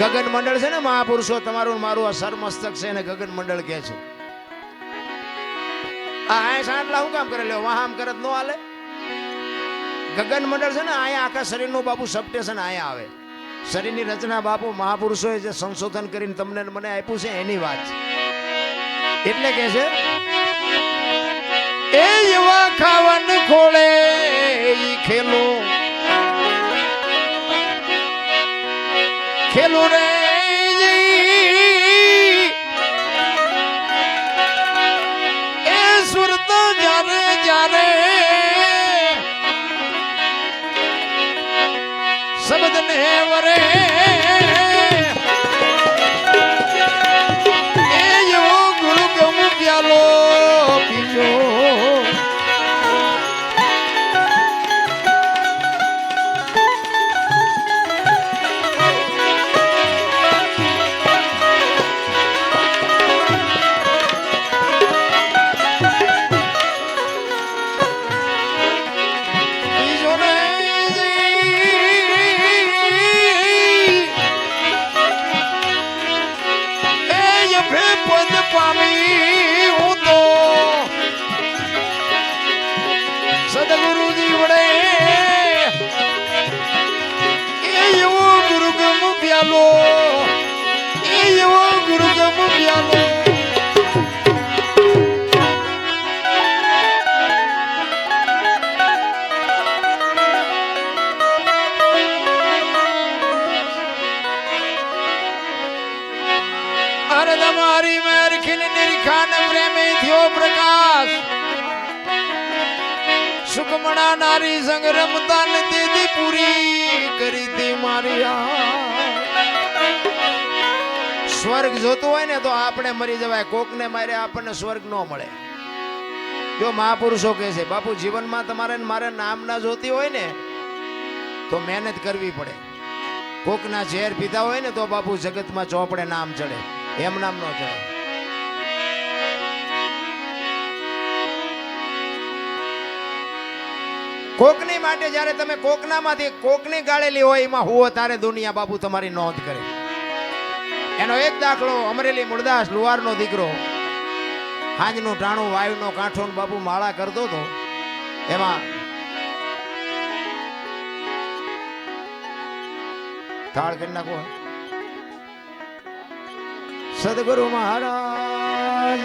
ગગન મંડળ છે ને મહાપુરુષો, તમારું મારું આ સરમસ્તક છે એને ગગન મંડળ કહે છે. આ આય સાંટલા શું કામ કરે? લ્યો વાહામ કરત નો હાલે. ગગન મંડળ છે ને અહીંયા આખા શરીરનું બાપુ સપ્ટેશન અહીંયા આવે. શરીરની રચના બાપુ મહાપુરુષોએ જે સંશોધન કરીને તમને મને આપ્યું છે એની વાત છે. એટલે કે છે, એ એવા ખાવન ખોળે ખેલો. ખેલો જોતું હોય ને તો આપણે મરી જવાય. કોકને મારે આપણને સ્વર્ગ ન મળે. જો મહાપુરુષો કહે છે, બાપુ, જીવનમાં તમારે મારે નામ ના જોતી હોય ને, તો મહેનત કરવી પડે. કોકના ઝેર પીતા હોય ને તો બાપુ જગતમાં ચોપડે નામ ચડે. એમ નામ ન ચડે. કોકની માટે જ્યારે તમે કોકનામાંથી કોકની ગાળેલી હોય, એમાં હુઓ તારે દુનિયા બાપુ તમારી નોંધ કરે. એનો એક દાખલો અમરેલી મુળદાસ લુહારનો દીકરો. હાંજનું ટાણું, વાયુનો કાંઠો બાપુ માળા કરતો હતો. એમાં થાળ કરી નાખો. સદગુરુ મહારાજ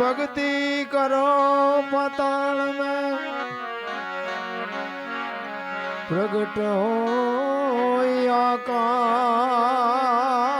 ભક્તિ કરો પતાળ में પ્રગટ હોય આકાશ.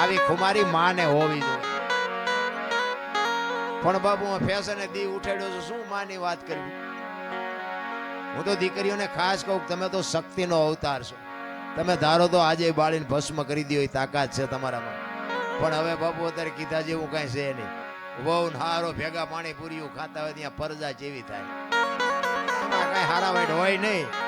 આવી ખુમારી માને હોવી જોઈએ. પણ બાબુ, હું ફેશને દી ઉઠાડ્યો છું, શું માની વાત કરવી? હું તો દીકરીઓને ખાસ કહું તમે તો શક્તિનો અવતાર છો. તમે ધારો તો આજે બાળીને ભસ્મ કરી દો તાકાત છે તમારામાં. પણ હવે બાપુ અત્યારે કીધા જેવું કાંઈ છે નહીં. વહુ હારો, ભેગા પાણી પૂરીયું ખાતા હોય ત્યાં પરજા જેવી થાય. કાંઈ હારા વાઈટ હોય નહીં.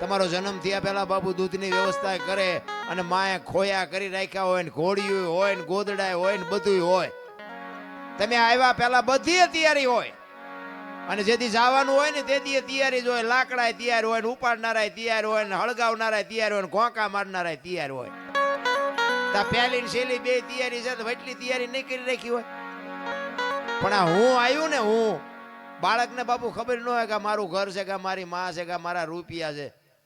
તમારો જન્મ થયા પહેલા બાપુ દૂધની વ્યવસ્થા કરે અને માએ ખોયા કરી રાખ્યા હોય ને ઘોડિયું હોય ને ગોદડાય હોય ને બધું હોય. તમે આવ્યા પહેલા બધી તૈયારી હોય. અને જેથી જવાનું હોય ને તેથી તૈયારી જ હોય. લાકડા તૈયાર હોય ને ઉપાડનારા તૈયાર હોય ને હળગાવનારા તૈયાર હોય ને ઘોંકા મારનારા તૈયાર હોય. તા પહેલી ને શેલી બે તૈયારી છે તો એટલી તૈયારી નહીં કરી રાખી હોય. પણ આ હું આવ્યું ને હું, બાળકને બાપુ ખબર ન હોય કે મારું ઘર છે કે મારી માં છે કે મારા રૂપિયા છે.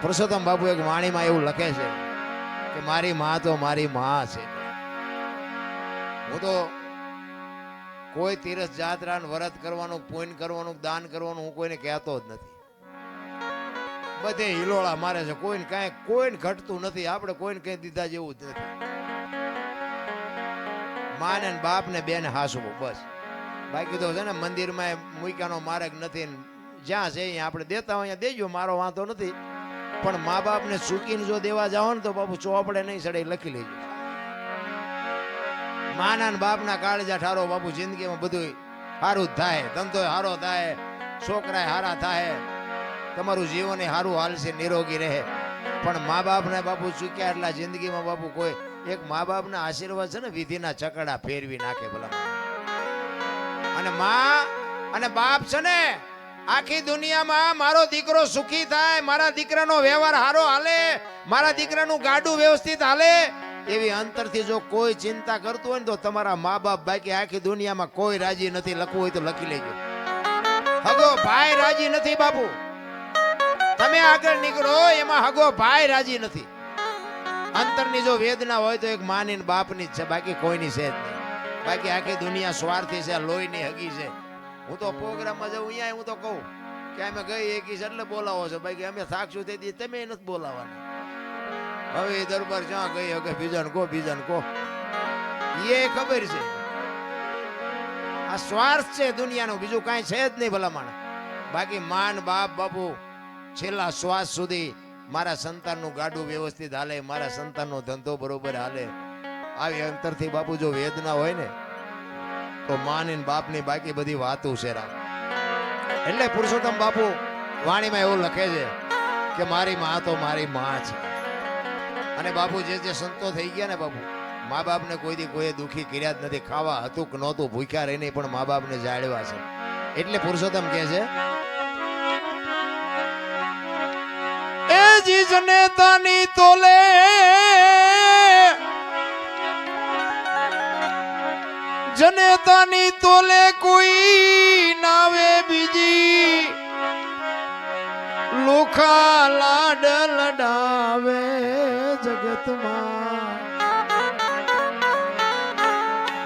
પુરુષોત્તમ બાપુ એક વાણીમાં એવું લખે છે કે મારી માં તો મારી માં છે. હું તો કોઈ તીરથ જાત્રા વ્રત કરવાનું, પૂન કરવાનું, દાન કરવાનું હું કોઈને કહેતો જ નથી. બધે હિલોળા મારે છે. કોઈને કાંઈ, કોઈને ઘટતું નથી. આપણે કોઈને કઈ દીધા જેવું જ નથી. માને ને બાપ ને બેન હાસવું, બસ. બાકી તો છે ને મંદિરમાં મૂક્યાનો માર્ગ નથી જ્યાં છે અહીંયા આપણે દેતા હોય અહીંયા દેજો, મારો વાંધો નથી. પણ મા બાપને ચૂકીને જો દેવા જાઓ ને તો બાપુ ચોપડે નહીં સડે લખી લેજો. માના ને બાપના કાળજા ઠારો બાપુ જિંદગીમાં બધું સારું થાય ધંધો સારો થાય છોકરા હારા થાય, તમારું જીવન સારું હાલશે, નિરોગી રહે. પણ મા બાપને બાપુ ચૂક્યા એટલા જિંદગીમાં બાપુ કોઈ એક મા બાપના આશીર્વાદ છે ને, વિધિના ચકડા ફેરવી નાખે ભલા. અને મા અને બાપ છે ને આખી દુનિયામાં મારો દીકરો સુખી થાય, મારા દીકરાનો વ્યવહાર સારો હાલે, મારા દીકરાનું ગાડું વ્યવસ્થિત હાલે. એવી અંતરથી જો કોઈ ચિંતા કરતું હોય ને તો તમારા મા બાપ બાકી આખી દુનિયામાં કોઈ રાજી નથી, લખવું હોય તો લખી લેજો. હગો ભાઈ રાજી નથી બાપુ. તમે આગળ નીકળો, એમાં હગો ભાઈ રાજી નથી. અંતરની જો વેદના હોય તો એક માની બાપની જ છે, બાકી કોઈની છે જ નહીં. બાકી આખી દુનિયા સ્વાર્થી છે, લોહીની હગી છે. હું તો પ્રોગ્રામમાં જાઉં અહીંયા હું તો કહું કે અમે ગઈ એકી છે એટલે બોલાવો છો. બાકી અમે થાકશું તેથી તમે નથી બોલાવવાના હવે દરબાર જ્યાં ગઈ હવે બીજાને કહો બીજાને કહો. એ ખબર છે. આ સ્વાર્થ છે દુનિયાનો, બીજું કાંઈ છે જ નહીં ભલામણ. બાકી માન, બાપ, બાપુ, છેલ્લા શ્વાસ સુધી મારા સંતાનનું ગાડું વ્યવસ્થિત હાલે, મારા સંતાનનો ધંધો બરોબર હાલે. આવી અંતરથી બાપુ જો વેદના હોય ને તો માં ને બાપની બાકી બધી વાતો છે એટલે પુરુષોત્તમ બાપુ વાણીમાં એવું લખે છે કે મારી માં તો મારી માં છે. અને બાપુ જે જે સંતો થઈ ગયા ને બાપુ, મા બાપને કોઈ દુખી કર્યા જ નથી, ખાવા હતું કે નહોતું, ભૂખ્યા રહીને પણ મા બાપને જાળવા છે. એટલે પુરુષોત્તમ કહે છે, એ જીજને તાની તોલે જને તાની તોલે કોઈ નાવે બીજી. લોખા લાડ લડાવે જગતમાં.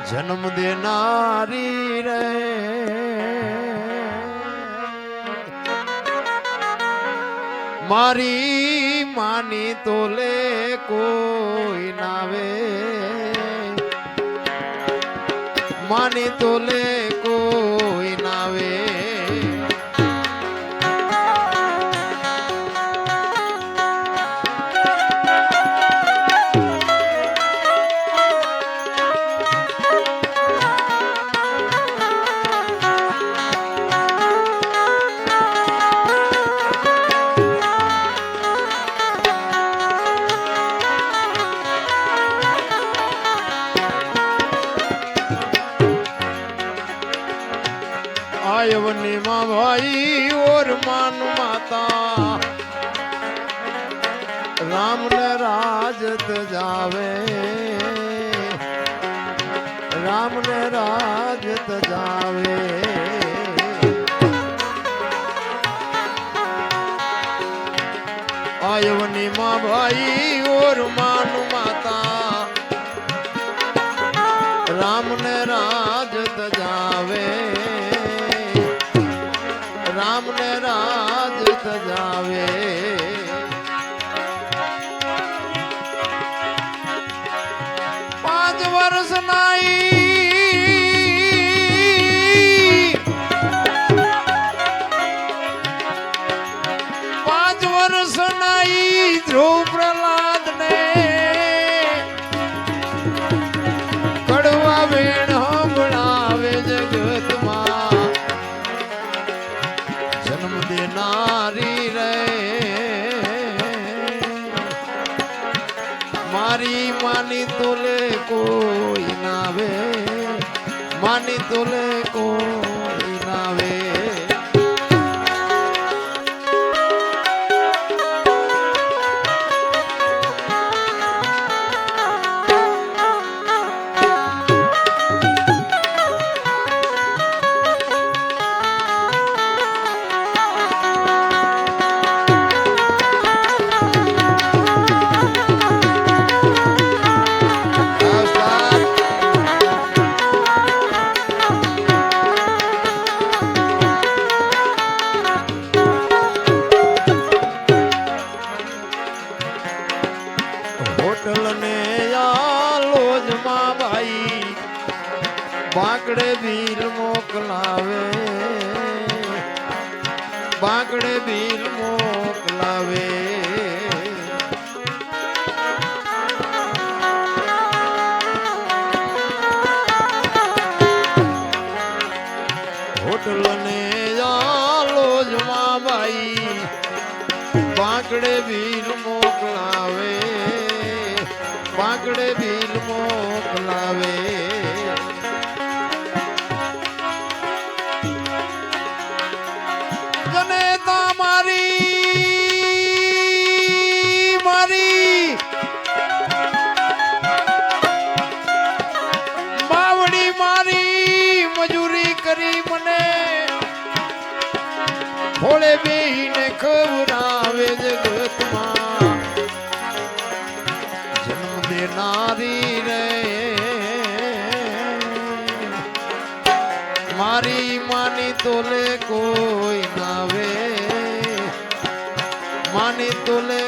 જન્મ દેનારી રે. મારી માની તોલે કોઈ નાવે માની તોલે ઓર માન માતા. રામ ને રાજ તજાવે રામ ને રાજ તજાવે કોઈ નાવે માની તોલે કોઈ. બાંકડે ભીલ મોકલાવે. બાંકડે ભીલ મોકલાવે. બાંકડે ભીલ મોકલાવે. બાંકડે ભીલ મોકલાવે ભોળે બેહીને ખવડાવે જગતમાં જન્મ દેનારી રે. મારી માની તોલે કોઈ નાવે માની તોલે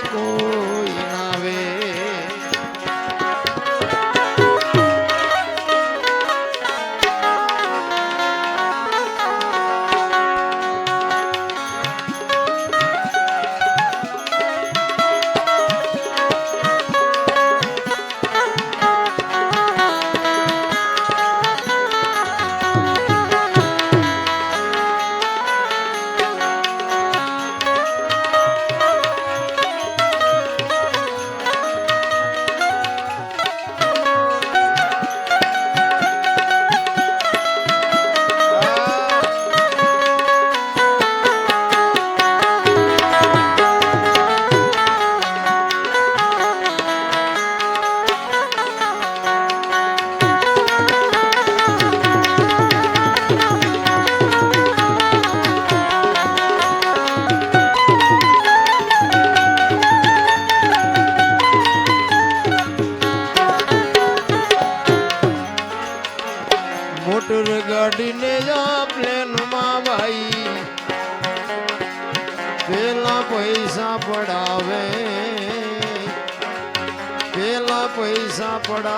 પૈસા પડાવે.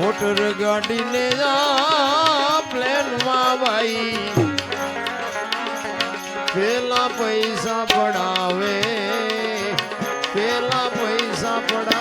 મોટર ગાડીને પ્લેનમાં ભાઈ પેલા પૈસા પડાવે પેલા પૈસા પડાવે.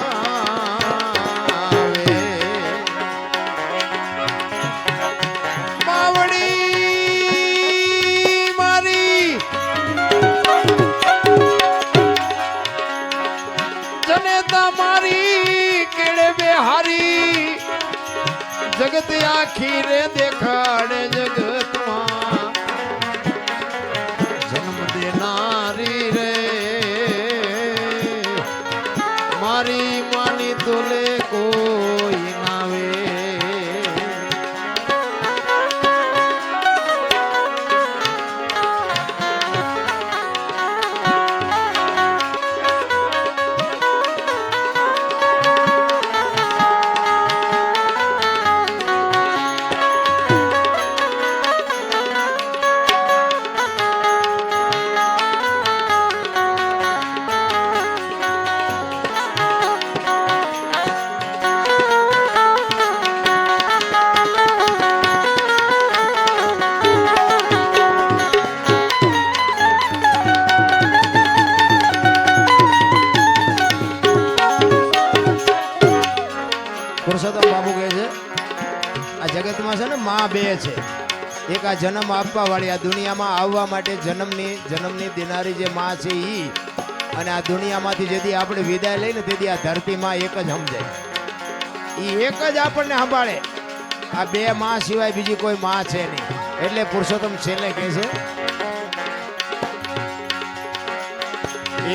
આખી રે દેખાડે માં બે છે. એક આ જન્મ આપવા વાળી આ દુનિયામાં આવવા માટે જન્મની જન્મની દેનારી જે માં છે એ અને આ દુનિયામાંથી જેથી આપણે વિદાય લઈને તેથી આ ધરતીમાં એક જ સમજાય. એ એક જ આપણને સંભાળે. આ બે માં સિવાય બીજી કોઈ માં છે નહીં. એટલે પુરુષોત્તમ છેલ્લે કહે છે,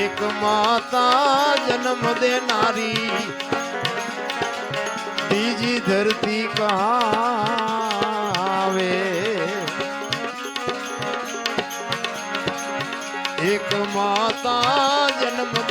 એક માતા જન્મ દેનારી, બીજી ધરતી કહાવે એક માતા જન્મ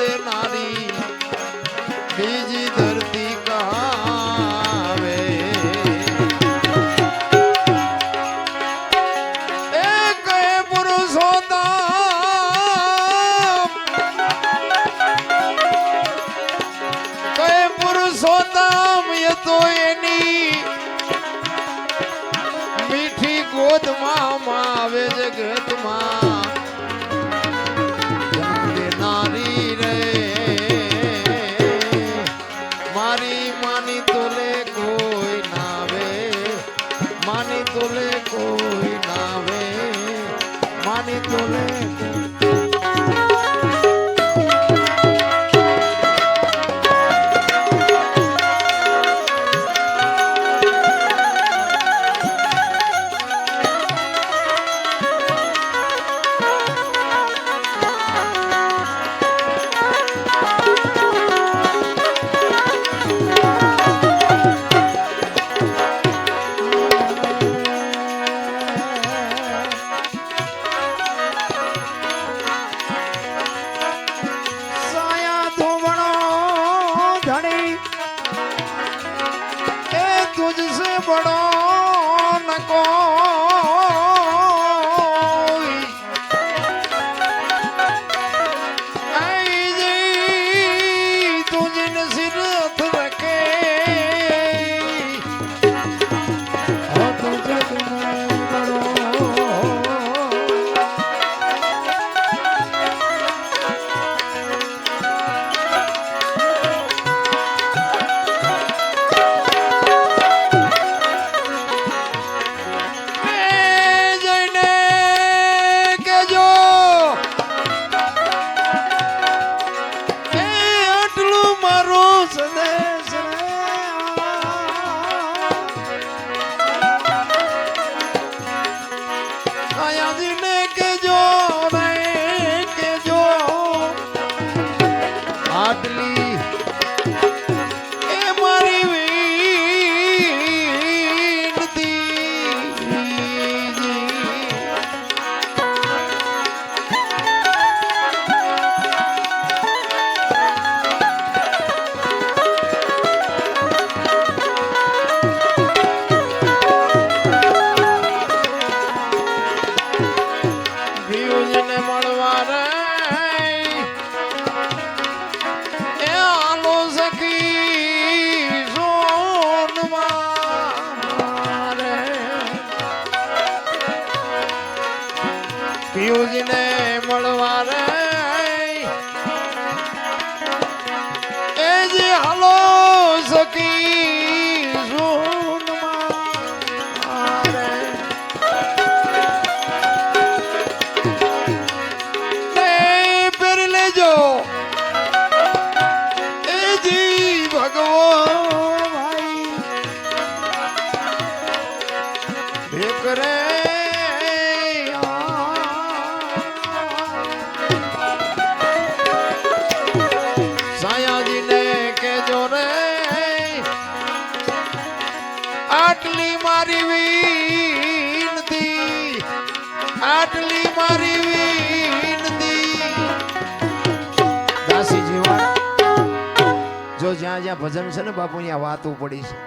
જો જ્યાં ભજન છે ને બાપુ, ત્યાં વાતું પડી છે.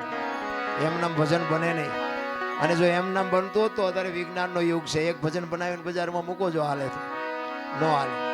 એમ નામ ભજન બને નહીં. અને જો એમ નામ બનતું હોત તો અત્યારે વિજ્ઞાનનો યુગ છે. એક ભજન બનાવીને બજારમાં મૂકો જો હાલે તો ન હાલે.